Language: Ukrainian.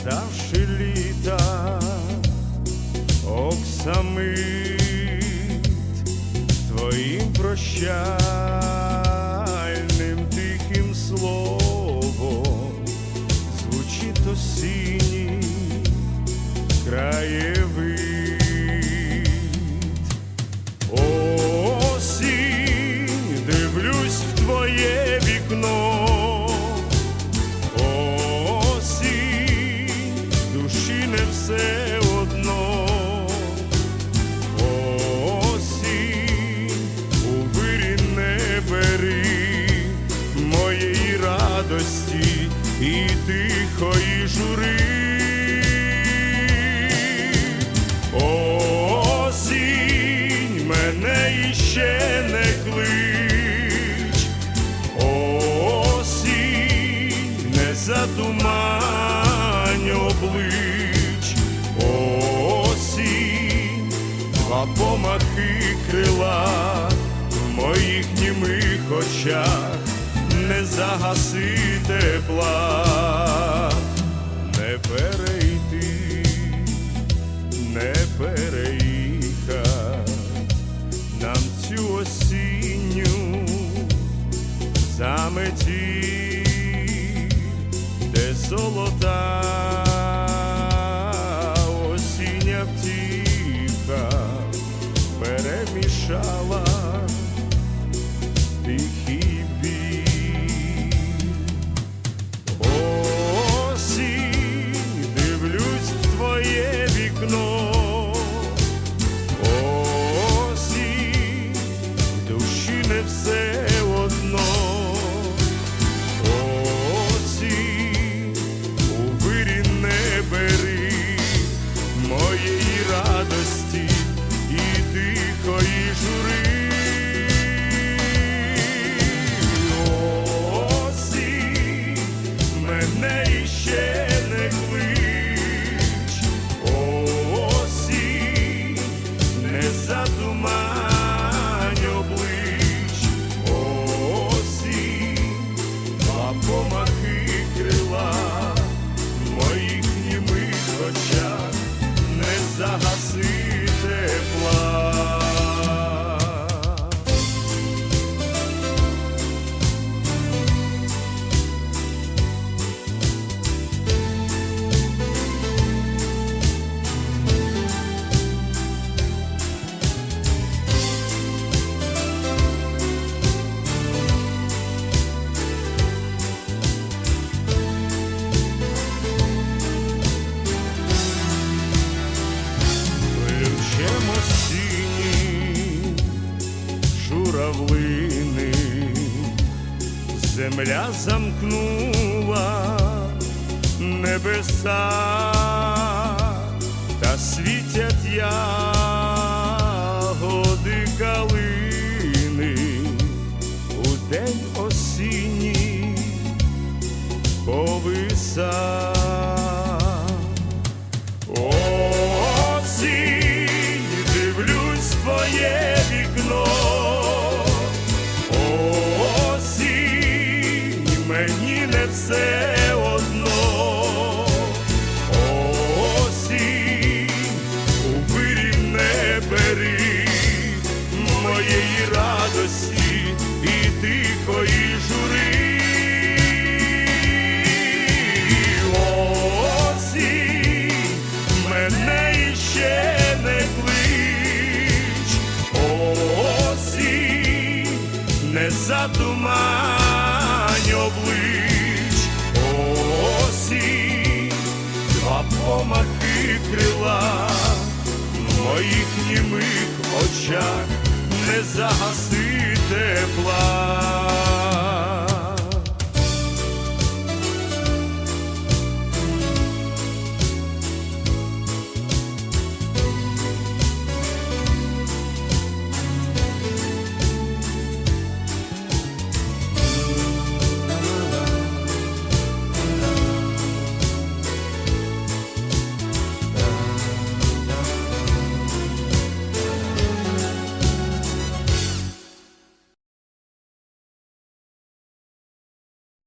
згадавши літа, оксамит твоїм прощальним радості і тихої жури. Осінь, мене іще не клич, осінь, не затумань облич, осінь, два помахи крила в моїх німих очах не загаси тепла, не перейти не переїхать земля замкнула небеса та світять ягоди калини у день осінній повиса. Затумань облич. Осінь, два помахи крила моїх німих очах не загаси тепла.